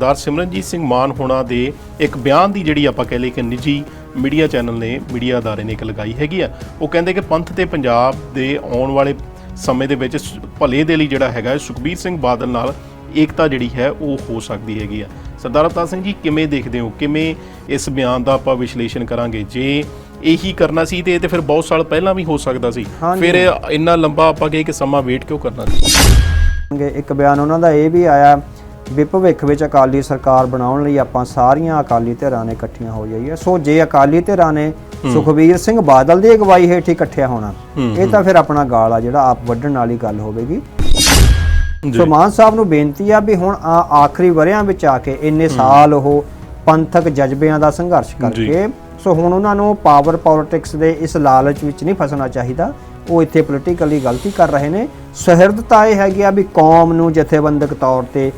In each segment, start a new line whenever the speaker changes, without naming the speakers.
ਸਰਦਾਰ ਸਿਮਰਨਜੀਤ ਸਿੰਘ ਮਾਨ ਹੋਣਾ ਦੇ ਇੱਕ ਬਿਆਨ ਦੀ ਜਿਹੜੀ ਆਪਾਂ ਕਹਿ ਲਈਏ ਕਿ ਨਿੱਜੀ ਮੀਡੀਆ ਚੈਨਲ ਨੇ ਮੀਡੀਆ ਅਦਾਰੇ ਨੇ ਇੱਕ ਲਗਾਈ ਹੈਗੀ ਆ। ਉਹ ਕਹਿੰਦੇ ਕਿ ਪੰਥ ਤੇ ਪੰਜਾਬ ਦੇ ਆਉਣ ਵਾਲੇ ਸਮੇਂ ਦੇ ਵਿੱਚ ਭਲੇ ਦੇ ਲਈ ਜਿਹੜਾ ਹੈਗਾ ਸੁਖਬੀਰ ਸਿੰਘ ਬਾਦਲ ਨਾਲ ਏਕਤਾ ਜਿਹੜੀ ਹੈ ਉਹ ਹੋ ਸਕਦੀ ਹੈਗੀ ਆ। ਸਰਦਾਰ ਅਵਤਾਰ ਸਿੰਘ ਜੀ ਕਿਵੇਂ ਦੇਖਦੇ ਹੋ? ਕਿਵੇਂ ਇਸ ਬਿਆਨ ਦਾ ਆਪਾਂ ਵਿਸ਼ਲੇਸ਼ਣ ਕਰਾਂਗੇ? ਜੇ ਇਹੀ ਕਰਨਾ ਸੀ ਤੇ ਇਹ ਤੇ ਫਿਰ ਬਹੁਤ ਸਾਲ ਪਹਿਲਾਂ ਵੀ ਹੋ ਸਕਦਾ ਸੀ। ਫਿਰ ਇਹ ਇੰਨਾ ਲੰਬਾ ਆਪਾਂ ਕਹੇ ਕਿ ਸਮਾਂ ਵੇਟ ਕਿਉਂ ਕਰਨਾ ਸੀ?
ਇੱਕ ਬਿਆਨ ਉਹਨਾਂ ਦਾ ਇਹ ਵੀ ਆਇਆ ਵੀ ਭਵਿੱਖ ਵਿੱਚ ਅਕਾਲੀ ਸਰਕਾਰ ਬਣਾਉਣ ਲਈ ਆਪਾਂ ਸਾਰੀਆਂ ਅਕਾਲੀ ਧਿਰਾਂ ਨੇ ਇਕੱਠੀਆਂ ਹੋ ਜਾਈਏ। ਸੋ ਜੇ ਅਕਾਲੀ ਧਿਰਾਂ ਨੇ ਸੁਖਬੀਰ ਸਿੰਘ ਬਾਦਲ ਦੀ ਅਗਵਾਈ ਹੇਠ ਇਕੱਠਿਆ ਹੋਣਾ ਇਹ ਤਾਂ ਫਿਰ ਆਪਣਾ ਗਾਲ ਆ ਜਿਹੜਾ ਆਪ ਵੱਢਣ ਵਾਲੀ ਗੱਲ ਹੋਵੇਗੀ। ਸੋ ਮਾਨ ਸਾਹਿਬ ਨੂੰ ਬੇਨਤੀ ਆ ਵੀ ਹੁਣ ਆ ਆਖਰੀ ਵਰਿਆਂ ਵਿੱਚ ਆ ਕੇ ਇੰਨੇ ਸਾਲ ਉਹ ਪੰਥਕ ਜਜ਼ਬਿਆਂ ਦਾ ਸੰਘਰਸ਼ ਕਰਕੇ ਸੋ ਹੁਣ ਉਹਨਾਂ ਨੂੰ ਪਾਵਰ ਪੋਲਿਟਿਕਸ ਦੇ ਇਸ ਲਾਲਚ ਵਿੱਚ ਨਹੀਂ ਫਸਣਾ ਚਾਹੀਦਾ। ਉਹ ਇੱਥੇ ਪੋਲੀਟੀਕਲੀ ਗਲਤੀ ਕਰ ਰਹੇ ਨੇ। ਸਹਿਰਦਤਾ ਇਹ ਹੈਗੀ ਆ ਵੀ ਕੌਮ ਨੂੰ ਜਥੇਬੰਦਕ ਤੌਰ ਤੇ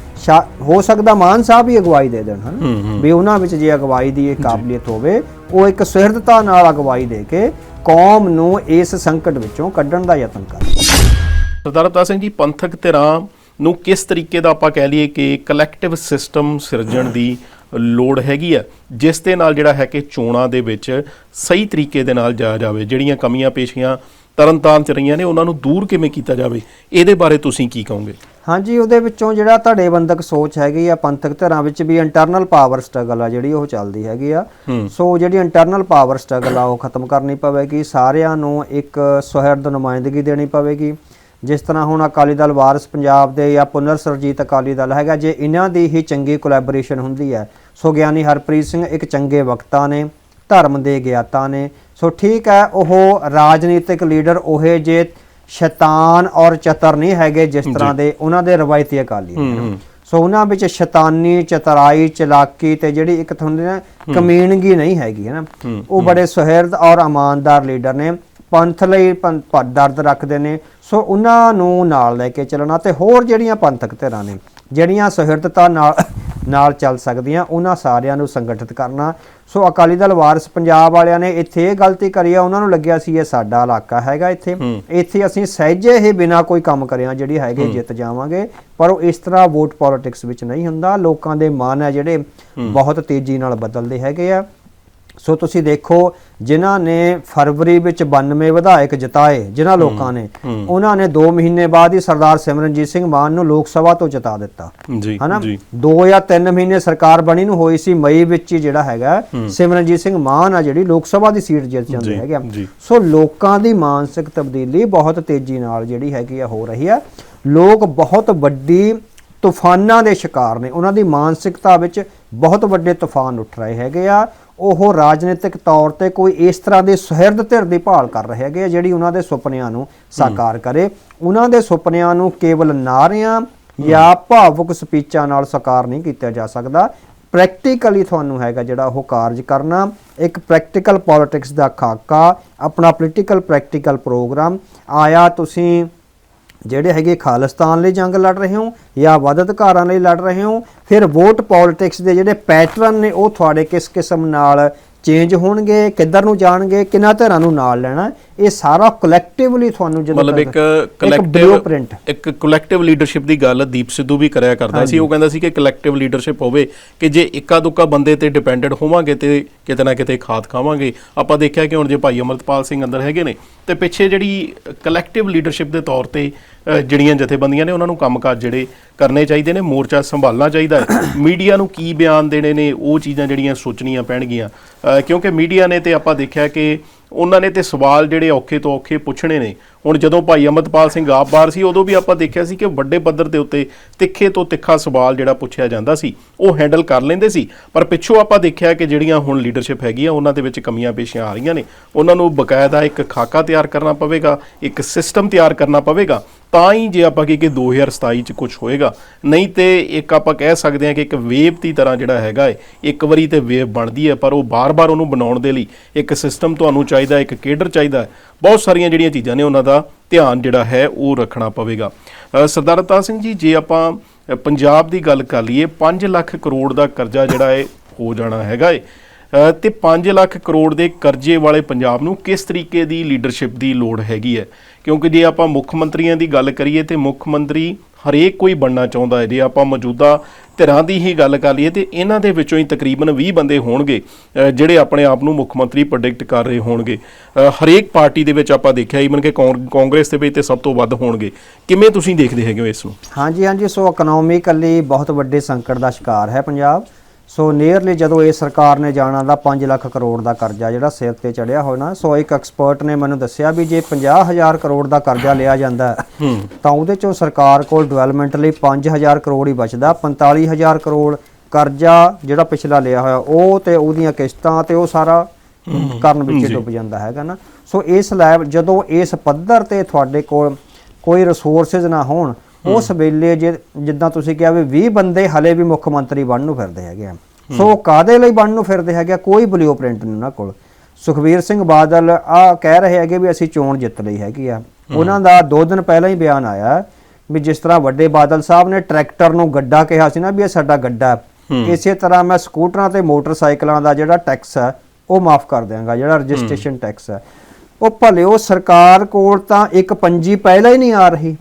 ਹੋ ਸਕਦਾ ਮਾਨ ਸਾਹਿਬ ਹੀ ਅਗਵਾਈ ਦੇ ਦੇਣ ਹਨ? ਵੀ ਉਹਨਾਂ ਵਿੱਚ ਜੇ ਅਗਵਾਈ ਦੀ ਇਹ ਕਾਬਲੀਅਤ ਹੋਵੇ ਉਹ ਇੱਕ ਸਹਿਰਦਤਾ ਨਾਲ ਅਗਵਾਈ ਦੇ ਕੇ ਕੌਮ ਨੂੰ ਇਸ ਸੰਕਟ ਵਿੱਚੋਂ ਕੱਢਣ ਦਾ ਯਤਨ ਕਰਨ
ਸਰਦਾਰ ਅਵਤਾਰ ਸਿੰਘ ਜੀ ਪੰਥਕ ਧਿਰਾਂ ਨੂੰ ਕਿਸ ਤਰੀਕੇ ਦਾ ਆਪਾਂ ਕਹਿ ਲਈਏ ਕਿ ਕਲੈਕਟਿਵ ਸਿਸਟਮ ਸਿਰਜਣ ਦੀ ਲੋੜ ਹੈਗੀ ਆ ਜਿਸ ਦੇ ਨਾਲ ਜਿਹੜਾ ਹੈ ਕਿ ਚੋਣਾਂ ਦੇ ਵਿੱਚ ਸਹੀ ਤਰੀਕੇ ਦੇ ਨਾਲ ਜਾਇਆ ਜਾਵੇ ਜਿਹੜੀਆਂ ਕਮੀਆਂ ਪੇਸ਼ੀਆਂ ਤਰਨਤਾਰਨ ਚ ਰਹੀਆਂ ਨੇ ਉਹਨਾਂ ਨੂੰ ਦੂਰ ਕਿਵੇਂ ਕੀਤਾ ਜਾਵੇ? ਇਹਦੇ ਬਾਰੇ ਤੁਸੀਂ ਕੀ ਕਹੋਗੇ?
ਹਾਂਜੀ ਉਹਦੇ ਵਿੱਚੋਂ ਜਿਹੜਾ ਧੜੇਬੰਦਕ ਸੋਚ ਹੈਗੀ ਆ ਪੰਥਕ ਧਿਰਾਂ ਵਿੱਚ ਵੀ ਇੰਟਰਨਲ ਪਾਵਰ ਸਟਰਗਲ ਆ ਜਿਹੜੀ ਉਹ ਚੱਲਦੀ ਹੈਗੀ ਆ। ਸੋ ਜਿਹੜੀ ਇੰਟਰਨਲ ਪਾਵਰ ਸਟਰਗਲ ਆ ਉਹ ਖਤਮ ਕਰਨੀ ਪਵੇਗੀ ਸਾਰਿਆਂ ਨੂੰ ਇੱਕ ਸੁਹਿਰਦ ਨੁਮਾਇੰਦਗੀ ਦੇਣੀ ਪਵੇਗੀ। ਜਿਸ ਤਰ੍ਹਾਂ ਹੁਣ ਅਕਾਲੀ ਦਲ ਵਾਰਿਸ ਪੰਜਾਬ ਦੇ ਜਾਂ ਪੁਨਰ ਸਰਜੀਤ ਅਕਾਲੀ ਦਲ ਹੈਗਾ ਜੇ ਇਹਨਾਂ ਦੀ ਹੀ ਚੰਗੀ ਕੋਲੈਬੋਰੇਸ਼ਨ ਹੁੰਦੀ ਹੈ। ਸੋ ਗਿਆਨੀ ਹਰਪ੍ਰੀਤ ਸਿੰਘ ਇੱਕ ਚੰਗੇ ਵਕਤਾ ਨੇ ਧਰਮ ਦੇ ਗਿਆਤਾ ਨੇ ਸੋ ਠੀਕ ਹੈ ਉਹ ਰਾਜਨੀਤਿਕ ਲੀਡਰ ਉਹੇ ਜੇ ਸ਼ੈਤਾਨ ਔਰ ਚਤਰ ਨਹੀਂ ਹੈਗੇ ਜਿਸ ਤਰ੍ਹਾਂ ਦੇ ਉਹਨਾਂ ਦੇ ਰਵਾਇਤੀ ਅਕਾਲੀ ਸੋ ਉਹਨਾਂ ਵਿੱਚ ਸ਼ੈਤਾਨੀ ਚਤਰਾਈ ਚਲਾਕੀ ਤੇ ਜਿਹੜੀ ਇੱਕ ਹੁੰਦੀ ਨਾ ਕਮੀਣਗੀ ਨਹੀਂ ਹੈਗੀ ਹੈ ਨਾ। ਉਹ ਬੜੇ ਸੁਹਿਰਦ ਔਰ ਇਮਾਨਦਾਰ ਲੀਡਰ ਨੇ ਪੰਥ ਲਈ ਦਰਦ ਰੱਖਦੇ ਨੇ। ਸੋ ਉਹਨਾਂ ਨੂੰ ਨਾਲ ਲੈ ਕੇ ਚੱਲਣਾ ਤੇ ਹੋਰ ਜਿਹੜੀਆਂ ਪੰਥਕ ਧਿਰਾਂ ਨੇ ਜਿਹੜੀਆਂ ਸੁਹਿਰਦਤਾ ਨਾਲ ਨਾਲ ਚੱਲ ਸਕਦੀਆਂ ਉਹਨਾਂ ਸਾਰਿਆਂ ਨੂੰ ਸੰਗਠਿਤ ਕਰਨਾ ਸੋ ਅਕਾਲੀ ਦਲ ਵਾਰਿਸ ਪੰਜਾਬ ਵਾਲਿਆਂ ਨੇ ਇੱਥੇ ਇਹ ਗਲਤੀ ਕਰੀ ਆ ਉਹਨਾਂ ਨੂੰ ਲੱਗਿਆ ਸੀ ਇਹ ਸਾਡਾ ਇਲਾਕਾ ਹੈਗਾ ਇੱਥੇ। ਇੱਥੇ ਅਸੀਂ ਸਹਿਜੇ ਹੀ ਬਿਨਾ ਕੋਈ ਕੰਮ ਕਰਿਆ ਜਿਹੜੀ ਹੈਗੇ ਜਿੱਤ ਜਾਵਾਂਗੇ ਪਰ ਉਹ ਇਸ ਤਰ੍ਹਾਂ ਵੋਟ ਪੋਲਿਟਿਕਸ ਵਿੱਚ ਨਹੀਂ ਹੁੰਦਾ। ਲੋਕਾਂ ਦੇ ਮਨ ਹੈ ਜਿਹੜੇ ਬਹੁਤ ਤੇਜ਼ੀ ਨਾਲ ਬਦਲਦੇ ਹੈਗੇ ਆ। ਸੋ ਤੁਸੀਂ ਦੇਖੋ ਜਿਨ੍ਹਾਂ ਨੇ ਫਰਵਰੀ ਵਿੱਚ 92 ਵਿਧਾਇਕ ਜਿਤਾਏ ਜਿਨ੍ਹਾਂ ਲੋਕਾਂ ਨੇ ਉਹਨਾਂ ਨੇ 2 ਮਹੀਨੇ ਬਾਅਦ ਹੀ ਸਰਦਾਰ ਸਿਮਰਨਜੀਤ ਸਿੰਘ ਮਾਨ ਨੂੰ ਲੋਕ ਸਭਾ ਤੋਂ ਜਿਤਾ ਦਿੱਤਾ। ਹਨਾ?
ਜੀ।
2 ਜਾਂ 3 ਮਹੀਨੇ ਸਰਕਾਰ ਬਣੀ ਨੂੰ ਹੋਈ ਸੀ ਮਈ ਵਿੱਚ ਹੀ ਜਿਹੜਾ ਹੈਗਾ ਸਿਮਰਨਜੀਤ ਸਿੰਘ ਮਾਨ ਆ ਜਿਹੜੀ ਲੋਕ ਸਭਾ ਦੀ ਸੀਟ ਜਿੱਤ ਜਾਂਦੇ ਹੈਗੇ। ਸੋ ਲੋਕਾਂ ਦੀ ਮਾਨਸਿਕ ਤਬਦੀਲੀ ਬਹੁਤ ਤੇਜ਼ੀ ਨਾਲ ਜਿਹੜੀ ਹੈਗੀ ਆ ਹੋ ਰਹੀ ਆ। ਲੋਕ ਬਹੁਤ ਵੱਡੀ ਤੂਫਾਨਾਂ ਦੇ ਸ਼ਿਕਾਰ ਨੇ। ਉਹਨਾਂ ਦੀ ਮਾਨਸਿਕਤਾ ਵਿੱਚ ਬਹੁਤ ਵੱਡੇ ਤੂਫਾਨ ਉੱਠ ਰਹੇ ਹੈਗੇ ਆ। ਉਹ ਰਾਜਨੀਤਿਕ ਤੌਰ ਤੇ ਕੋਈ ਇਸ ਤਰ੍ਹਾਂ ਦੇ ਸੁਹਿਰਦ ਧਿਰ ਦੀ ਭਾਲ ਕਰ ਰਹੇ ਹੈਗੇ ਜਿਹੜੀ ਉਹਨਾਂ ਦੇ ਸੁਪਨਿਆਂ ਨੂੰ ਸਾਕਾਰ ਕਰੇ। ਉਹਨਾਂ ਦੇ ਸੁਪਨਿਆਂ ਨੂੰ ਕੇਵਲ ਨਾਰਿਆਂ ਜਾਂ ਭਾਵੁਕ ਸਪੀਚਾਂ ਨਾਲ ਸਾਕਾਰ ਨਹੀਂ ਕੀਤਾ ਜਾ ਸਕਦਾ। ਪ੍ਰੈਕਟੀਕਲੀ ਤੁਹਾਨੂੰ ਹੈਗਾ ਜਿਹੜਾ ਉਹ ਕਾਰਜ ਕਰਨਾ। ਇੱਕ ਪ੍ਰੈਕਟੀਕਲ ਪੋਲਿਟਿਕਸ ਦਾ ਖਾਕਾ ਆਪਣਾ ਪੋਲੀਟੀਕਲ ਪ੍ਰੈਕਟੀਕਲ ਪ੍ਰੋਗਰਾਮ। ਆਇਆ ਤੁਸੀਂ ਜਿਹੜੇ ਹੈਗੇ ਖਾਲਿਸਤਾਨ ਲਈ ਜੰਗ ਲੜ ਰਹੇ ਹੋ ਜਾਂ ਵੱਧ ਅਧਿਕਾਰਾਂ ਲਈ ਲੜ ਰਹੇ ਹੋ ਫਿਰ ਵੋਟ ਪੋਲਿਟਿਕਸ ਦੇ ਜਿਹੜੇ ਪੈਟਰਨ ਨੇ ਉਹ ਤੁਹਾਡੇ ਕਿਸ ਕਿਸਮ ਨਾਲ ਚੇਂਜ ਹੋਣਗੇ ਕਿੱਧਰ ਨੂੰ ਜਾਣਗੇ ਕਿੰਨਾ ਧਿਰਾਂ ਨੂੰ ਨਾਲ ਲੈਣਾ ਇਹ ਸਾਰਾ ਕਲੈਕਟਿਵਲੀ ਤੁਹਾਨੂੰ ਜਦੋਂ
ਮਤਲਬ ਇੱਕ ਕਲੈਕਟਿਵ ਇੱਕ ਕਲੈਕਟਿਵ ਲੀਡਰਸ਼ਿਪ ਦੀ ਗੱਲ ਦੀਪ ਸਿੱਧੂ ਵੀ ਕਰਿਆ ਕਰਦਾ ਸੀ। ਉਹ ਕਹਿੰਦਾ ਸੀ ਕਿ ਕਲੈਕਟਿਵ ਲੀਡਰਸ਼ਿਪ ਹੋਵੇ ਕਿ ਜੇ ਇੱਕਾ ਦੁੱਕਾ ਬੰਦੇ ਤੇ ਡਿਪੈਂਡੈਂਟ ਹੋਵਾਂਗੇ ਤੇ ਕਿਤੇ ਨਾ ਕਿਤੇ ਖਾਦ ਖਾਵਾਂਗੇ। ਆਪਾਂ ਦੇਖਿਆ ਕਿ ਹੁਣ ਜੇ ਭਾਈ ਅਮਰਤਪਾਲ ਸਿੰਘ ਅੰਦਰ ਹੈਗੇ ਨੇ ਤੇ ਪਿੱਛੇ ਜਿਹੜੀ ਕਲੈਕਟਿਵ ਲੀਡਰਸ਼ਿਪ ਦੇ ਤੌਰ ਤੇ ਜਿਹੜੀਆਂ ਜਥੇਬੰਦੀਆਂ ਨੇ ਉਹਨਾਂ ਨੂੰ ਕੰਮਕਾਜ ਜਿਹੜੇ ਕਰਨੇ ਚਾਹੀਦੇ ਨੇ, ਮੋਰਚਾ ਸੰਭਾਲਣਾ ਚਾਹੀਦਾ ਹੈ। ਮੀਡੀਆ ਨੂੰ ਕੀ ਬਿਆਨ ਦੇਣੇ ਨੇ, ਉਹ ਚੀਜ਼ਾਂ ਜਿਹੜੀਆਂ ਸੋਚਣੀਆਂ ਪੈਣਗੀਆਂ। ਕਿਉਂਕਿ ਮੀਡੀਆ ਨੇ ਤੇ ਆਪਾਂ ਦੇਖਿਆ ਕਿ ਉਹਨਾਂ ਨੇ ਤੇ ਸਵਾਲ ਜਿਹੜੇ ਔਖੇ ਤੋਂ ਔਖੇ ਪੁੱਛਣੇ ਨੇ। ਹੁਣ ਜਦੋਂ ਭਾਈ ਅਮਰਤਪਾਲ ਸਿੰਘ ਆਪ ਬਾਹਰ ਸੀ, ਉਦੋਂ ਵੀ ਆਪਾਂ ਦੇਖਿਆ ਸੀ ਕਿ ਵੱਡੇ ਪੱਧਰ ਦੇ ਉੱਤੇ ਤਿੱਖੇ ਤੋਂ ਤਿੱਖਾ ਸਵਾਲ ਜਿਹੜਾ ਪੁੱਛਿਆ ਜਾਂਦਾ ਸੀ, ਉਹ ਹੈਂਡਲ ਕਰ ਲੈਂਦੇ ਸੀ। ਪਰ ਪਿੱਛੋਂ ਆਪਾਂ ਦੇਖਿਆ ਕਿ ਜਿਹੜੀਆਂ ਹੁਣ ਲੀਡਰਸ਼ਿਪ ਹੈਗੀ ਆ ਉਹਨਾਂ ਦੇ ਵਿੱਚ ਕਮੀਆਂ ਪੇਸ਼ੀਆਂ ਆ ਰਹੀਆਂ ਨੇ। ਉਹਨਾਂ ਨੂੰ ਬਕਾਇਦਾ ਇੱਕ ਖਾਕਾ ਤਿਆਰ ਕਰਨਾ ਪਵੇਗਾ, ਇੱਕ ਸਿਸਟਮ ਤਿਆਰ ਕਰਨਾ ਪਵੇਗਾ। ਤਾਂ ਹੀ ਜੇ ਆਪਾਂ ਕਹੀਏ ਕਿ 2027 ਚ ਕੁਝ ਹੋਏਗਾ। ਨਹੀਂ ਤੇ ਇੱਕ ਆਪਾਂ ਕਹਿ ਸਕਦੇ ਹਾਂ ਕਿ ਇੱਕ ਵੇਵ ਦੀ ਤਰ੍ਹਾਂ ਜਿਹੜਾ ਹੈਗਾ ਹੈ ਇੱਕ ਵਾਰੀ ਤੇ ਵੇਵ ਬਣਦੀ ਹੈ, ਪਰ ਉਹ ਬਾਰ-ਬਾਰ ਉਹਨੂੰ ਬਣਾਉਣ ਦੇ ਲਈ ਇੱਕ ਸਿਸਟਮ ਤੁਹਾਨੂੰ ਚਾਹੀਦਾ, ਇੱਕ ਕੇਡਰ ਚਾਹੀਦਾ ਹੈ। ਬਹੁਤ ਸਾਰੀਆਂ ਜਿਹੜੀਆਂ ਚੀਜ਼ਾਂ ਨੇ ਉਹਨਾਂ ਦਾ ਧਿਆਨ ਜਿਹੜਾ ਹੈ ਉਹ ਰੱਖਣਾ ਪਵੇਗਾ। ਸਰਦਾਰ ਅਵਤਾਰ ਸਿੰਘ ਜੀ, ਜੇ ਆਪਾਂ ਪੰਜਾਬ ਦੀ ਗੱਲ ਕਰ ਲਈਏ 5 ਲੱਖ ਕਰੋੜ ਦਾ ਕਰਜ਼ਾ ਜਿਹੜਾ ਹੈ ਹੋ ਜਾਣਾ ਹੈਗਾ ਏ। ਤੇ 5 ਲੱਖ ਕਰੋੜ ਦੇ ਕਰਜ਼ੇ ਵਾਲੇ ਪੰਜਾਬ ਨੂੰ ਕਿਸ ਤਰੀਕੇ ਦੀ ਲੀਡਰਸ਼ਿਪ ਦੀ ਲੋੜ ਹੈਗੀ ਹੈ? ਕਿਉਂਕਿ ਜੇ ਆਪਾਂ ਮੁੱਖ ਮੰਤਰੀਆਂ ਦੀ ਗੱਲ ਕਰੀਏ ਤੇ ਮੁੱਖ ਮੰਤਰੀ ਹਰੇਕ ਕੋਈ ਬਣਨਾ ਚਾਹੁੰਦਾ ਹੈ। ਜੇ ਆਪਾਂ ਮੌਜੂਦਾ ਧਿਰਾਂ ਦੀ ਹੀ ਗੱਲ ਕਰ ਲਈਏ ਤੇ ਇਹਨਾਂ ਦੇ ਵਿੱਚੋਂ ਹੀ ਤਕਰੀਬਨ 20 ਬੰਦੇ ਹੋਣਗੇ ਜਿਹੜੇ ਆਪਣੇ ਆਪ ਨੂੰ ਮੁੱਖ ਮੰਤਰੀ ਪ੍ਰੈਡਿਕਟ ਕਰ ਰਹੇ ਹੋਣਗੇ। ਹਰੇਕ ਪਾਰਟੀ ਦੇ ਵਿੱਚ ਆਪਾਂ ਦੇਖਿਆ ਈਵਨ ਕਿ ਕੌਂ- ਕਾਂਗਰਸ ਦੇ ਵਿੱਚ ਤੇ ਸਭ ਤੋਂ ਵੱਧ ਹੋਣਗੇ। ਕਿਵੇਂ ਤੁਸੀਂ ਦੇਖਦੇ ਹੈਗੇ ਹੋ ਇਸ ਨੂੰ?
ਹਾਂਜੀ ਹਾਂਜੀ, ਸੋ ਇਕਨੋਮਿਕਲੀ ਬਹੁਤ ਵੱਡੇ ਸੰਕਟ ਦਾ ਸ਼ਿਕਾਰ ਹੈ ਪੰਜਾਬ। ਸੋ ਨੀਅਰਲੀ ਜਦੋਂ ਇਹ ਸਰਕਾਰ ਨੇ ਜਾਣਾ ਦਾ 5 ਲੱਖ ਕਰੋੜ ਦਾ ਕਰਜ਼ਾ ਜਿਹੜਾ ਸਿਰ ਤੇ ਚੜਿਆ ਹੋਣਾ ਸੋ ਇੱਕ ਐਕਸਪਰਟ ਨੇ ਮੈਨੂੰ ਦੱਸਿਆ ਵੀ ਜੇ 50000 ਕਰੋੜ ਦਾ ਕਰਜ਼ਾ ਲਿਆ ਜਾਂਦਾ ਹੈ, ਤਾਂ ਉਹਦੇ ਚੋਂ ਸਰਕਾਰ ਕੋਲ ਡਿਵੈਲਪਮੈਂਟ ਲਈ 5000 ਕਰੋੜ ਹੀ ਬਚਦਾ 45000 ਕਰੋੜ ਕਰਜ਼ਾ ਜਿਹੜਾ ਪਿਛਲਾ ਲਿਆ ਹੋਇਆ ਉਹ ਤੇ ਉਹਦੀਆਂ ਕਿਸ਼ਤਾਂ ਤੇ ਉਹ ਸਾਰਾ ਕਰਨ ਵਿੱਚ ਡੁੱਬ ਜਾਂਦਾ ਹੈਗਾ ਨਾ। ਸੋ ਇਸ ਲੈਬ ਜਦੋਂ ਇਸ ਪੱਧਰ ਤੇ ਤੁਹਾਡੇ ਕੋਲ ਕੋਈ ਰਿਸੋਰਸਸ ਨਾ ਹੋਣ ਉਸ ਵੇਲੇ ਜੇ ਜਿੱਦਾਂ ਤੁਸੀਂ ਕਿਹਾ ਵੀ 20 ਬੰਦੇ ਹਲੇ ਵੀ ਮੁੱਖ ਮੰਤਰੀ ਬਣਨ ਨੂੰ ਫਿਰਦੇ ਹੈਗੇ ਆ। ਸੋ ਕਾਦੇ ਲਈ ਬਣਨ ਨੂੰ ਫਿਰਦੇ ਹੈਗੇ? ਕੋਈ ਬਲੂਪ੍ਰਿੰਟ ਨਹੀਂ ਉਹਨਾਂ ਕੋਲ। ਸੁਖਵੀਰ ਸਿੰਘ ਬਾਦਲ ਆ ਕਹਿ ਰਹੇ ਹੈਗੇ ਵੀ ਅਸੀਂ ਚੋਣ ਜਿੱਤ ਲਈ ਹੈਗੀ ਆ। ਉਹਨਾਂ ਦਾ 2 ਦਿਨ ਪਹਿਲਾਂ ਹੀ ਬਿਆਨ ਆਇਆ ਵੀ ਜਿਸ ਤਰ੍ਹਾਂ ਵੱਡੇ ਬਾਦਲ ਸਾਹਿਬ ਨੇ ਟਰੈਕਟਰ ਨੂੰ ਗੱਡਾ ਕਿਹਾ ਸੀ ਨਾ ਵੀ ਇਹ ਸਾਡਾ ਗੱਡਾ। ਇਸੇ ਤਰ੍ਹਾਂ ਮੈਂ ਸਕੂਟਰਾਂ ਤੇ ਮੋਟਰਸਾਈਕਲਾਂ ਦਾ ਜਿਹੜਾ ਟੈਕਸ ਹੈ ਉਹ ਮਾਫ ਕਰ ਦਿਆਂਗਾ ਜਿਹੜਾ ਰਜਿਸਟ੍ਰੇਸ਼ਨ ਟੈਕਸ ਹੈ। ਉਹ ਭਲੇ ਉਹ ਸਰਕਾਰ ਕੋਲ ਤਾਂ ਇੱਕ ਪੰਜੀ ਪਹਿਲਾਂ ਹੀ ਨਹੀਂ ਆ ਰਹੀ।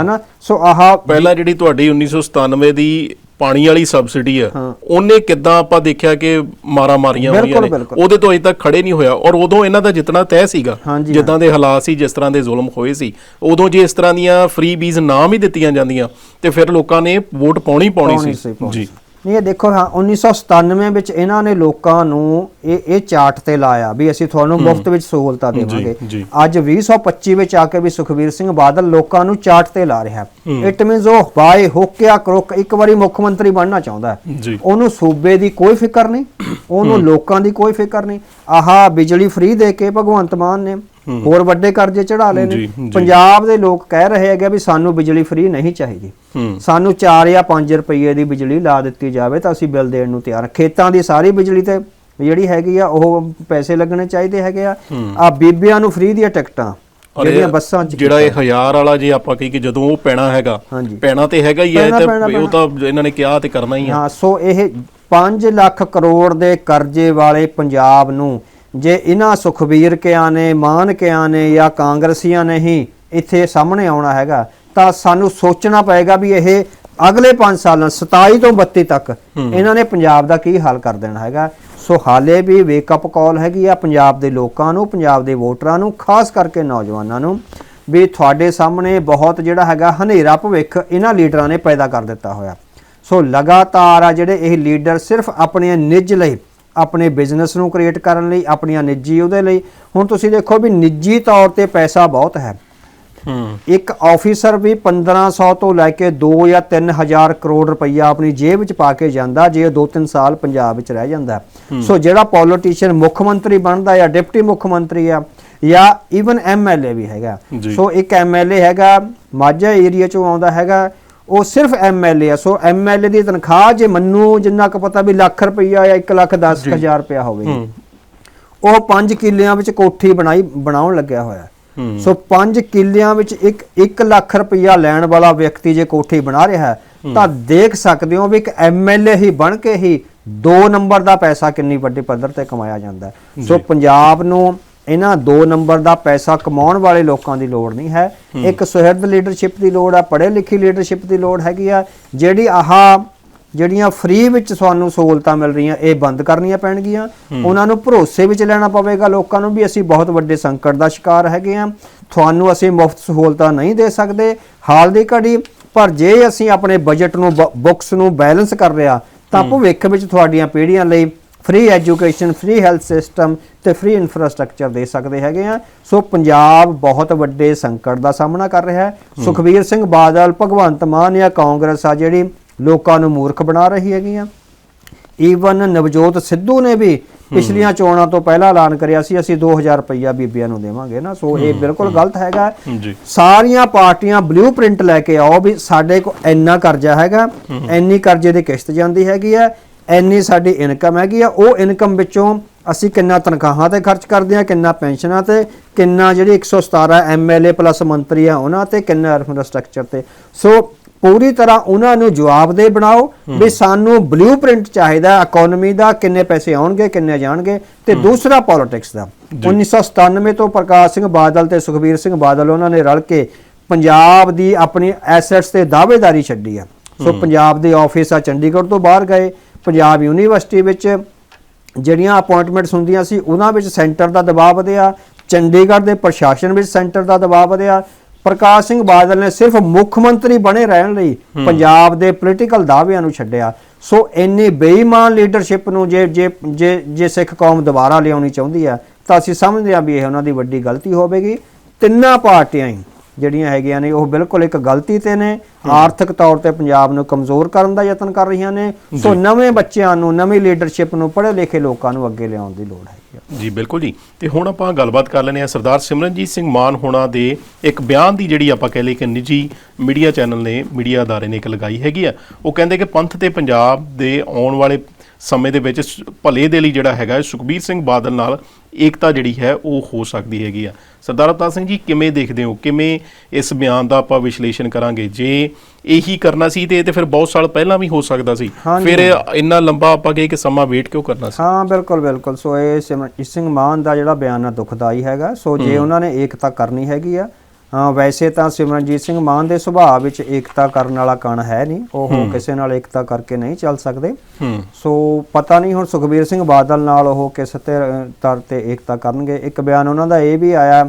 ਹਨਾ? ਸੋ ਆਹ
ਪਹਿਲਾਂ ਜਿਹੜੀ ਤੁਹਾਡੀ 1997 ਦੀ ਪਾਣੀ ਵਾਲੀ ਸਬਸਿਡੀ ਆ। ਉਹਨੇ ਕਿੱਦਾਂ ਆਪਾਂ ਦੇਖਿਆ ਕਿ ਮਾਰਾ ਮਾਰੀਆਂ ਹੋਈਆਂ ਨੇ। ਉਹਦੇ ਤੋਂ ਅਜੇ ਤੱਕ ਖੜੇ ਨਹੀਂ ਹੋਇਆ ਔਰ ਉਦੋਂ ਇਹਨਾਂ ਦਾ ਜਿਤਨਾ ਤੈਅ ਸੀਗਾ ਜਿੱਦਾਂ ਦੇ ਹਾਲਾਤ ਸੀ ਜਿਸ ਤਰ੍ਹਾਂ ਦੇ ਜ਼ੁਲਮ ਹੋਏ ਸੀ ਉਦੋਂ ਜੇ ਇਸ ਤਰ੍ਹਾਂ ਦੀਆਂ ਫ੍ਰੀ ਬੀਜ਼ ਨਾ ਵੀ ਦਿੱਤੀਆਂ ਜਾਂਦੀਆਂ ਤੇ ਫਿਰ ਲੋਕਾਂ ਨੇ ਵੋਟ ਪਾਉਣੀ ਪਾਉਣੀ
ਸੀ,
ਜੀ।
ਨਹੀਂ ਇਹ ਦੇਖੋ ਹਾਂ 1997 ਵਿੱਚ ਇਹਨਾਂ ਨੇ ਲੋਕਾਂ ਨੂੰ ਇਹ ਇਹ ਚਾਰਟ ਤੇ ਲਾਇਆ ਵੀ ਅਸੀਂ ਤੁਹਾਨੂੰ ਮੁਫਤ ਵਿੱਚ ਸਹੂਲਤਾਂ ਦੇਵਾਂਗੇ। ਅੱਜ 2025 ਵਿੱਚ ਆ ਕੇ ਵੀ ਸੁਖਵੀਰ ਸਿੰਘ ਬਾਦਲ ਲੋਕਾਂ ਨੂੰ ਚਾਰਟ ਤੇ ਲਾ ਰਿਹਾ। ਇਟ ਮੀਨਸ ਉਹ ਬਾਏ ਹੋਕਿਆ ਕਰੋਕ ਇੱਕ ਵਾਰੀ ਮੁੱਖ ਮੰਤਰੀ ਬਣਨਾ ਚਾਹੁੰਦਾ ਹੈ। ਉਹਨੂੰ ਸੂਬੇ ਦੀ ਕੋਈ ਫਿਕਰ ਨਹੀਂ ਉਹਨੂੰ ਲੋਕਾਂ ਦੀ ਕੋਈ ਫਿਕਰ ਨਹੀਂ। ਆਹਾ ਬਿਜਲੀ ਫ੍ਰੀ ਦੇ ਕੇ ਭਗਵੰਤ ਮਾਨ ਨੇ। ਹੋਰ ਵੱਡੇ ਕਰਜ਼ੇ ਚੜਾ ਲਏ ਨੇ। ਪੰਜਾਬ ਦੇ ਲੋਕ ਕਹਿ ਰਹੇ ਹੈਗੇ ਵੀ ਸਾਨੂੰ ਬਿਜਲੀ ਫ੍ਰੀ ਨਹੀਂ ਚਾਹੀਦੀ। ਸਾਨੂੰ 4 ਜਾਂ 5 ਰੁਪਏ ਦੀ ਬਿਜਲੀ ਲਾ ਦਿੱਤੀ ਜਾਵੇ ਤਾਂ ਅਸੀਂ ਬਿੱਲ ਦੇਣ ਨੂੰ ਤਿਆਰ। ਖੇਤਾਂ ਦੀ ਸਾਰੀ ਬਿਜਲੀ ਤੇ ਜਿਹੜੀ ਹੈਗੀ ਆ ਉਹ ਪੈਸੇ ਲੱਗਣੇ ਚਾਹੀਦੇ ਹੈਗੇ ਆ। ਆ ਬੀਬੀਆਂ ਨੂੰ ਫ੍ਰੀ ਦੀਆਂ ਟਿਕਟਾਂ ਜਿਹੜੀਆਂ ਬੱਸਾਂ 'ਚ
ਜਿਹੜਾ ਇਹ ਹਜ਼ਾਰ ਵਾਲਾ ਜੇ ਆਪਾਂ ਕਹੀ ਕਿ ਜਦੋਂ ਉਹ ਪੈਣਾ ਹੈਗਾ। ਪੈਣਾ ਤੇ ਹੈਗਾ ਹੀ ਹੈ ਤੇ ਉਹ ਤਾਂ ਇਹਨਾਂ ਨੇ ਕਿਹਾ ਤੇ ਕਰਨਾ ਹੀ ਆ।
ਹਾਂ ਸੋ ਇਹ 5 ਲੱਖ ਕਰੋੜ ਦੇ ਕਰਜ਼ੇ ਵਾਲੇ ਪੰਜਾਬ ਨੂੰ ਜੇ ਇਹਨਾਂ ਸੁਖਬੀਰ ਕਿਆਂ ਨੇ ਮਾਨ ਕਿਆਂ ਨੇ ਜਾਂ ਕਾਂਗਰਸੀਆਂ ਨੇ ਹੀ ਇੱਥੇ ਸਾਹਮਣੇ ਆਉਣਾ ਹੈਗਾ ਤਾਂ ਸਾਨੂੰ ਸੋਚਣਾ ਪਏਗਾ ਵੀ ਇਹ ਅਗਲੇ 5 ਸਾਲਾਂ 27 ਤੋਂ 32 ਤੱਕ ਇਹਨਾਂ ਨੇ ਪੰਜਾਬ ਦਾ ਕੀ ਹਾਲ ਕਰ ਦੇਣਾ ਹੈਗਾ। ਸੋ ਹਾਲੇ ਵੀ ਵੇਕ ਅਪ ਕਾਲ ਹੈਗੀ ਆ ਪੰਜਾਬ ਦੇ ਲੋਕਾਂ ਨੂੰ ਪੰਜਾਬ ਦੇ ਵੋਟਰਾਂ ਨੂੰ ਖਾਸ ਕਰਕੇ ਨੌਜਵਾਨਾਂ ਨੂੰ ਵੀ ਤੁਹਾਡੇ ਸਾਹਮਣੇ ਬਹੁਤ ਜਿਹੜਾ ਹੈਗਾ ਹਨੇਰਾ ਭਵਿੱਖ ਇਹਨਾਂ ਲੀਡਰਾਂ ਨੇ ਪੈਦਾ ਕਰ ਦਿੱਤਾ ਹੋਇਆ। ਸੋ ਲਗਾਤਾਰ ਆ ਜਿਹੜੇ ਇਹ ਲੀਡਰ ਸਿਰਫ ਆਪਣੇ ਨਿੱਜ ਲਈ ਆਪਣੇ ਬਿਜ਼ਨਸ ਨੂੰ ਕ੍ਰੀਏਟ ਕਰਨ ਲਈ ਆਪਣੀਆਂ ਨਿੱਜੀ ਉਹਦੇ ਲਈ। ਹੁਣ ਤੁਸੀਂ ਦੇਖੋ ਵੀ ਨਿੱਜੀ ਤੌਰ ਤੇ ਪੈਸਾ ਬਹੁਤ ਹੈ।
ਹੂੰ।
ਇੱਕ ਆਫੀਸਰ ਵੀ 1500 ਤੋਂ ਲੈ ਕੇ 2 ਜਾਂ 3000 ਕਰੋੜ ਰੁਪਈਆ ਆਪਣੀ ਜੇਬ ਵਿੱਚ ਪਾ ਕੇ ਜਾਂਦਾ ਜੇ 2-3 ਸਾਲ ਪੰਜਾਬ ਵਿੱਚ ਰਹਿ ਜਾਂਦਾ। ਸੋ ਜਿਹੜਾ ਪੋਲੀਟੀਸ਼ੀਅਨ ਮੁੱਖ ਮੰਤਰੀ ਬਣਦਾ ਜਾਂ ਡਿਪਟੀ ਮੁੱਖ ਮੰਤਰੀ ਆ ਜਾਂ ਈਵਨ ਐਮਐਲਏ ਵੀ ਹੈਗਾ। ਸੋ ਇੱਕ ਐਮਐਲਏ ਹੈਗਾ ਮਾਝਾ ਏਰੀਆ ਚੋਂ ਆਉਂਦਾ ਹੈਗਾ ਉਹ ਸਿਰਫ ਐਮਐਲਏ ਆ। ਸੋ ਐਮਐਲਏ ਦੀ ਤਨਖਾਹ ਜੇ ਮੰਨੂ ਜਿੰਨਾ ਕੁ ਪਤਾ ਵੀ ਲੱਖ ਰੁਪਈਆ ਜਾਂ 1 ਲੱਖ 10 ਹਜ਼ਾਰ ਰੁਪਇਆ ਹੋਵੇ ਉਹ 5 ਕਿੱਲਿਆਂ ਵਿੱਚ ਕੋਠੀ ਬਣਾਈ ਬਣਾਉਣ ਲੱਗਿਆ ਹੋਇਆ। ਸੋ 5 ਕਿੱਲਿਆਂ ਵਿੱਚ ਇੱਕ 1 ਲੱਖ ਰੁਪਈਆ ਲੈਣ ਵਾਲਾ ਵਿਅਕਤੀ ਜੇ ਕੋਠੀ ਬਣਾ ਰਿਹਾ ਹੈ ਤਾਂ ਦੇਖ ਸਕਦੇ ਹੋ ਵੀ ਇੱਕ ਐਮਐਲਏ ਹੀ ਬਣ ਕੇ ਹੀ 2 ਨੰਬਰ ਦਾ ਪੈਸਾ ਕਿੰਨੀ ਵੱਡੇ ਪੱਧਰ ਤੇ ਕਮਾਇਆ ਜਾਂਦਾ ਸੋ ਪੰਜਾਬ ਨੂੰ ਇਹਨਾਂ 2 ਨੰਬਰ ਦਾ ਪੈਸਾ ਕਮਾਉਣ ਵਾਲੇ ਲੋਕਾਂ ਦੀ ਲੋੜ ਨਹੀਂ ਹੈ। ਇੱਕ ਸੁਹਿਰਦ ਲੀਡਰਸ਼ਿਪ ਦੀ ਲੋੜ ਆ ਪੜ੍ਹੇ ਲਿਖੀ ਲੀਡਰਸ਼ਿਪ ਦੀ ਲੋੜ ਹੈਗੀ ਆ। ਜਿਹੜੀ ਆਹ ਜਿਹੜੀਆਂ ਫ੍ਰੀ ਵਿੱਚ ਤੁਹਾਨੂੰ ਸਹੂਲਤਾਂ ਮਿਲ ਰਹੀਆਂ ਇਹ ਬੰਦ ਕਰਨੀਆਂ ਪੈਣਗੀਆਂ। ਉਹਨਾਂ ਨੂੰ ਭਰੋਸੇ ਵਿੱਚ ਲੈਣਾ ਪਵੇਗਾ ਲੋਕਾਂ ਨੂੰ ਵੀ ਅਸੀਂ ਬਹੁਤ ਵੱਡੇ ਸੰਕਟ ਦਾ ਸ਼ਿਕਾਰ ਹੈਗੇ ਆ। ਤੁਹਾਨੂੰ ਅਸੀਂ ਮੁਫਤ ਸਹੂਲਤਾਂ ਨਹੀਂ ਦੇ ਸਕਦੇ ਹਾਲ ਦੀ ਘੜੀ ਪਰ ਜੇ ਅਸੀਂ ਆਪਣੇ ਬਜਟ ਨੂੰ ਬੁੱਕਸ ਨੂੰ ਬੈਲੈਂਸ ਕਰ ਰਿਆ ਤਾਂ ਭਵਿੱਖ ਵਿੱਚ ਤੁਹਾਡੀਆਂ ਪੀੜ੍ਹੀਆਂ ਲਈ free education free health system ਤੇ ਫ੍ਰੀ ਇਨਫਰਾਸਟ੍ਰਕਚਰ ਦੇ ਸਕਦੇ ਹੈਗੇ ਆ। ਸੋ ਪੰਜਾਬ ਬਹੁਤ ਵੱਡੇ ਸੰਕਟ ਦਾ ਸਾਹਮਣਾ ਕਰ ਰਿਹਾ ਹੈ। ਸੁਖਬੀਰ ਸਿੰਘ ਬਾਦਲ ਭਗਵੰਤ ਮਾਨ ਜਾਂ ਕਾਂਗਰਸ ਆ ਜਿਹੜੀ ਲੋਕਾਂ ਨੂੰ ਮੂਰਖ ਬਣਾ ਰਹੀ ਹੈਗੀ ਆ। ਈਵਨ ਨਵਜੋਤ ਸਿੱਧੂ ਨੇ ਵੀ ਪਿਛਲੀਆਂ ਚੋਣਾਂ ਤੋਂ ਪਹਿਲਾਂ ਐਲਾਨ ਕਰਿਆ ਸੀ ਅਸੀਂ 2000 ਰੁਪਈਆ ਬੀਬੀਆਂ ਨੂੰ ਦੇਵਾਂਗੇ ਨਾ। ਸੋ ਇਹ ਬਿਲਕੁਲ ਗਲਤ ਹੈਗਾ। ਸਾਰੀਆਂ ਪਾਰਟੀਆਂ ਬਲੂਪ੍ਰਿੰਟ ਲੈ ਕੇ ਆਓ ਵੀ ਸਾਡੇ ਕੋਲ ਇੰਨਾ ਕਰਜ਼ਾ ਹੈਗਾ ਇੰਨੀ ਕਰਜ਼ੇ ਦੀ ਕਿਸ਼ਤ ਜਾਂਦੀ ਹੈਗੀ ਆ ਇੰਨੀ ਸਾਡੀ ਇਨਕਮ ਹੈਗੀ ਆ ਉਹ ਇਨਕਮ ਵਿੱਚੋਂ ਅਸੀਂ ਕਿੰਨਾ ਤਨਖਾਹਾਂ ਤੇ ਖਰਚ ਕਰਦੇ ਆ ਕਿੰਨਾ ਪੈਨਸ਼ਨਾਂ ਤੇ ਕਿੰਨਾ ਜਿਹੜੀ 117 ਐਮਐਲਏ ਪਲੱਸ ਮੰਤਰੀ ਆ ਉਹਨਾਂ ਤੇ ਕਿੰਨਾ ਇਨਫਰਾਸਟ੍ਰਕਚਰ ਤੇ। ਸੋ ਪੂਰੀ ਤਰ੍ਹਾਂ ਉਹਨਾਂ ਨੂੰ ਜਵਾਬਦੇਹ ਬਣਾਓ ਵੀ ਸਾਨੂੰ ਬਲੂਪ੍ਰਿੰਟ ਚਾਹੀਦਾ ਇਕਨੋਮੀ ਦਾ ਕਿੰਨੇ ਪੈਸੇ ਆਉਣਗੇ ਕਿੰਨੇ ਜਾਣਗੇ ਤੇ ਦੂਸਰਾ ਪੋਲਿਟਿਕਸ ਦਾ। 1997 ਤੋਂ ਪ੍ਰਕਾਸ਼ ਸਿੰਘ ਬਾਦਲ ਤੇ ਸੁਖਬੀਰ ਸਿੰਘ ਬਾਦਲ ਉਹਨਾਂ ਨੇ ਰਲ ਕੇ ਪੰਜਾਬ ਦੀ ਆਪਣੀ ਐਸੈਟਸ ਤੇ ਦਾਅਵੇਦਾਰੀ ਛੱਡੀ ਆ। ਸੋ ਪੰਜਾਬ ਦੇ ਆਫਿਸ ਆ ਚੰਡੀਗੜ੍ਹ ਤੋਂ ਬਾਹਰ ਗਏ। ਪੰਜਾਬ ਯੂਨੀਵਰਸਿਟੀ ਵਿੱਚ ਜਿਹੜੀਆਂ ਅਪਾਇੰਟਮੈਂਟਸ ਹੁੰਦੀਆਂ ਸੀ ਉਹਨਾਂ ਵਿੱਚ ਸੈਂਟਰ ਦਾ ਦਬਾਅ ਵਧਿਆ ਚੰਡੀਗੜ੍ਹ ਦੇ ਪ੍ਰਸ਼ਾਸਨ ਵਿੱਚ ਸੈਂਟਰ ਦਾ ਦਬਾਅ ਵਧਿਆ ਪ੍ਰਕਾਸ਼ ਸਿੰਘ ਬਾਦਲ ਨੇ ਸਿਰਫ ਮੁੱਖ ਮੰਤਰੀ ਬਣੇ ਰਹਿਣ ਲਈ ਪੰਜਾਬ ਦੇ ਪੋਲੀਟੀਕਲ ਦਾਅਵਿਆਂ ਨੂੰ ਛੱਡਿਆ। ਸੋ ਇੰਨੀ ਬੇਈਮਾਨ ਲੀਡਰਸ਼ਿਪ ਨੂੰ ਜੇ ਜੇ ਜੇ ਜੇ ਸਿੱਖ ਕੌਮ ਦੁਬਾਰਾ ਲਿਆਉਣੀ ਚਾਹੁੰਦੀ ਆ ਤਾਂ ਅਸੀਂ ਸਮਝਦੇ ਹਾਂ ਵੀ ਇਹ ਉਹਨਾਂ ਦੀ ਵੱਡੀ ਗਲਤੀ ਹੋਵੇਗੀ। ਤਿੰਨਾਂ ਪਾਰਟੀਆਂ ਹੀ ਜਿਹੜੀਆਂ ਹੈਗੀਆਂ ਨੇ ਉਹ ਬਿਲਕੁਲ ਇੱਕ ਗਲਤੀ ਤੇ ਨੇ। ਆਰਥਿਕ ਤੌਰ ਤੇ ਪੰਜਾਬ ਨੂੰ ਕਮਜ਼ੋਰ ਕਰਨ ਦਾ ਯਤਨ ਕਰ ਰਹੀਆਂ ਨੇ। ਸੋ ਨਵੇਂ ਬੱਚਿਆਂ ਨੂੰ ਨਵੀਂ ਲੀਡਰਸ਼ਿਪ ਨੂੰ ਪੜ੍ਹੇ ਲਿਖੇ ਲੋਕਾਂ ਨੂੰ ਅੱਗੇ ਲਿਆਉਣ ਦੀ ਲੋੜ ਆ।
ਜੀ ਬਿਲਕੁਲ ਜੀ। ਤੇ ਹੁਣ ਆਪਾਂ ਗੱਲਬਾਤ ਕਰ ਲੈਂਦੇ ਹਾਂ ਸਰਦਾਰ ਸਿਮਰਨਜੀਤ ਸਿੰਘ ਮਾਨ ਹੋਣਾ ਦੇ ਇੱਕ ਬਿਆਨ ਦੀ ਜਿਹੜੀ ਆਪਾਂ ਕਹਿ ਲਈਏ ਕਿ ਨਿੱਜੀ ਮੀਡੀਆ ਚੈਨਲ ਨੇ ਮੀਡੀਆ ਅਦਾਰੇ ਨੇ ਇੱਕ ਲਗਾਈ ਹੈਗੀ ਆ। ਉਹ ਕਹਿੰਦੇ ਕਿ ਪੰਥ ਤੇ ਪੰਜਾਬ ਦੇ ਆਉਣ ਵਾਲੇ ਸਮੇਂ ਦੇ ਵਿੱਚ ਭਲੇ ਦੇ ਲਈ ਜਿਹੜਾ ਹੈਗਾ ਸੁਖਬੀਰ ਸਿੰਘ ਬਾਦਲ ਨਾਲ ਏਕਤਾ ਜਿਹੜੀ ਹੈ ਉਹ ਹੋ ਸਕਦੀ ਹੈਗੀ ਆ। ਸਰਦਾਰ ਅਵਤਾਰ ਸਿੰਘ ਜੀ ਕਿਵੇਂ ਦੇਖਦੇ ਹੋ? ਕਿਵੇਂ ਇਸ ਬਿਆਨ ਦਾ ਆਪਾਂ ਵਿਸ਼ਲੇਸ਼ਣ ਕਰਾਂਗੇ? ਜੇ ਇਹੀ ਕਰਨਾ ਸੀ ਤੇ ਇਹ ਤੇ ਫਿਰ ਬਹੁਤ ਸਾਲ ਪਹਿਲਾਂ ਵੀ ਹੋ ਸਕਦਾ ਸੀ। ਫਿਰ ਇੰਨਾ ਲੰਬਾ ਆਪਾਂ ਕਹੇ ਕਿ ਸਮਾਂ ਵੇਟ ਕਿਉਂ ਕਰਨਾ ਸੀ?
ਹਾਂ ਬਿਲਕੁਲ ਬਿਲਕੁਲ। ਸੋ ਇਹ ਸਿਮਰਜੀਤ ਸਿੰਘ ਮਾਨ ਦਾ ਜਿਹੜਾ ਬਿਆਨ ਆ ਦੁਖਦਾਈ ਹੈਗਾ। ਸੋ ਜੇ ਉਹਨਾਂ ਨੇ ਏਕਤਾ ਕਰਨੀ ਹੈਗੀ ਆ ਵੈਸੇ ਤਾਂ ਸਿਮਰਨਜੀਤ ਸਿੰਘ ਮਾਨ ਦੇ ਸੁਭਾਅ ਵਿੱਚ ਏਕਤਾ ਕਰਨ ਵਾਲਾ ਕਣ ਹੈ ਨਹੀਂ। ਉਹ ਕਿਸੇ ਨਾਲ ਏਕਤਾ ਕਰਕੇ ਨਹੀਂ ਚੱਲ ਸਕਦੇ। ਸੋ ਪਤਾ ਨਹੀਂ ਹੁਣ ਸੁਖਬੀਰ ਸਿੰਘ ਬਾਦਲ ਨਾਲ ਉਹ ਕਿਸ ਤੇ ਤਰ ਤੇ ਏਕਤਾ ਕਰਨਗੇ। ਇੱਕ ਬਿਆਨ ਉਹਨਾਂ ਦਾ ਇਹ ਵੀ ਆਇਆ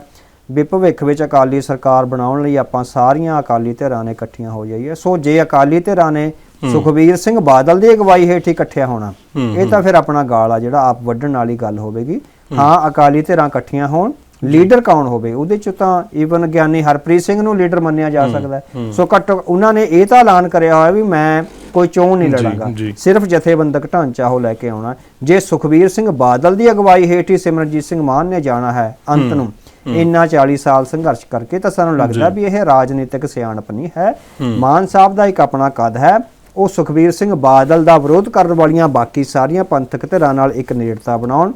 ਵੀ ਭਵਿੱਖ ਵਿੱਚ ਅਕਾਲੀ ਸਰਕਾਰ ਬਣਾਉਣ ਲਈ ਆਪਾਂ ਸਾਰੀਆਂ ਅਕਾਲੀ ਧਿਰਾਂ ਨੇ ਇਕੱਠੀਆਂ ਹੋ ਜਾਈਏ। ਸੋ ਜੇ ਅਕਾਲੀ ਧਿਰਾਂ ਨੇ ਸੁਖਬੀਰ ਸਿੰਘ ਬਾਦਲ ਦੀ ਅਗਵਾਈ ਹੇਠ ਇਕੱਠਿਆ ਹੋਣਾ ਇਹ ਤਾਂ ਫਿਰ ਆਪਣਾ ਗਾਲ ਆ ਜਿਹੜਾ ਆਪ ਵੱਢਣ ਵਾਲੀ ਗੱਲ ਹੋਵੇਗੀ। ਹਾਂ ਅਕਾਲੀ ਧਿਰਾਂ ਇਕੱਠੀਆਂ ਹੋਣ ਲੀਡਰ ਕੌਣ ਹੋਵੇ? ਉਹਦੇ ਚ ਤਾਂ ਈਵਨ ਗਿਆਨੀ ਹਰਪ੍ਰੀਤ ਸਿੰਘ ਨੂੰ ਲੀਡਰ ਮੰਨਿਆ ਜਾ ਸਕਦਾ। ਸੋ ਘੱਟੋ ਉਹਨਾਂ ਨੇ ਇਹ ਤਾਂ ਐਲਾਨ ਕਰਿਆ ਹੋਇਆ ਵੀ ਮੈਂ ਕੋਈ ਚੋਣ ਨਹੀਂ ਲੜਾਂਗਾ। ਸਿਰਫ ਜਥੇਬੰਦਕ ਢਾਂਚਾ ਉਹ ਲੈ ਕੇ ਆਉਣਾ ਜੇ ਸੁਖਬੀਰ ਸਿੰਘ ਬਾਦਲ ਦੀ ਅਗਵਾਈ ਹੇਠ ਹੀ ਸਿਮਰਨਜੀਤ ਸਿੰਘ ਮਾਨ ਨੇ ਜਾਣਾ ਹੈ ਅੰਤ ਨੂੰ ਇੰਨਾ 40 ਸਾਲ ਸੰਘਰਸ਼ ਕਰਕੇ ਤਾਂ ਸਾਨੂੰ ਲੱਗਦਾ ਵੀ ਇਹ ਰਾਜਨੀਤਿਕ ਸਿਆਣਪ ਨਹੀਂ ਹੈ। ਮਾਨ ਸਾਹਿਬ ਦਾ ਇੱਕ ਆਪਣਾ ਕਦ ਹੈ। ਉਹ ਸੁਖਬੀਰ ਸਿੰਘ ਬਾਦਲ ਦਾ ਵਿਰੋਧ ਕਰਨ ਵਾਲੀਆਂ ਬਾਕੀ ਸਾਰੀਆਂ ਪੰਥਕ ਧਿਰਾਂ ਨਾਲ ਇੱਕ ਨੇੜਤਾ ਬਣਾਉਣ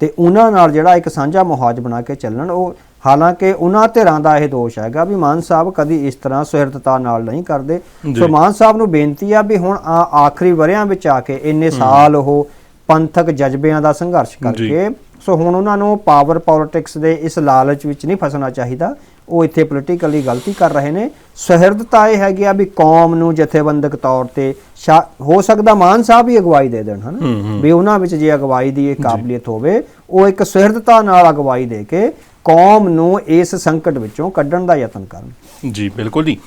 ਤੇ ਉਹਨਾਂ ਨਾਲ ਜਿਹੜਾ ਇੱਕ ਸਾਂਝਾ ਮੁਹਾਜ ਬਣਾ ਕੇ ਚੱਲਣ ਉਹ ਹਾਲਾਂਕਿ ਉਹਨਾਂ ਧਿਰਾਂ ਦਾ ਇਹ ਦੋਸ਼ ਹੈਗਾ ਵੀ ਮਾਨ ਸਾਹਿਬ ਕਦੀ ਇਸ ਤਰ੍ਹਾਂ ਸੁਹਿਰਦਤਾ ਨਾਲ ਨਹੀਂ ਕਰਦੇ। ਸੋ ਮਾਨ ਸਾਹਿਬ ਨੂੰ ਬੇਨਤੀ ਆ ਵੀ ਹੁਣ ਆ ਆਖਰੀ ਵਰਿਆਂ ਵਿੱਚ ਆ ਕੇ ਇੰਨੇ ਸਾਲ ਉਹ ਪੰਥਕ ਜਜ਼ਬਿਆਂ ਦਾ ਸੰਘਰਸ਼ ਕਰਕੇ ਸੋ ਹੁਣ ਉਹਨਾਂ ਨੂੰ ਪਾਵਰ ਪੋਲਿਟਿਕਸ ਦੇ ਇਸ ਲਾਲਚ ਵਿੱਚ ਨਹੀਂ ਫਸਣਾ ਚਾਹੀਦਾ। ਉਹ ਇੱਥੇ ਪੋਲੀਟੀਕਲੀ ਗਲਤੀ ਕਰ ਰਹੇ ਨੇ। ਸੁਹਿਰਦਤਾ ਇਹ ਹੈਗੀ ਆ ਵੀ ਕੌਮ ਨੂੰ ਜਥੇਬੰਦਕ ਤੌਰ ਤੇ ਹੋ ਸਕਦਾ ਮਾਨ ਸਾਹਿਬ ਹੀ ਅਗਵਾਈ ਦੇ ਦੇਣ ਹਨਾ? ਵੀ ਉਹਨਾਂ ਵਿੱਚ ਜੇ ਅਗਵਾਈ ਦੀ ਇਹ ਕਾਬਲੀਅਤ ਹੋਵੇ ਉਹ ਇੱਕ ਸੁਹਿਰਦਤਾ ਨਾਲ ਅਗਵਾਈ ਦੇ ਕੇ ਕੌਮ ਨੂੰ ਇਸ ਸੰਕਟ ਵਿੱਚੋਂ ਕੱਢਣ ਦਾ ਯਤਨ ਕਰਨ।
ਜੀ ਬਿਲਕੁਲ ਜੀ।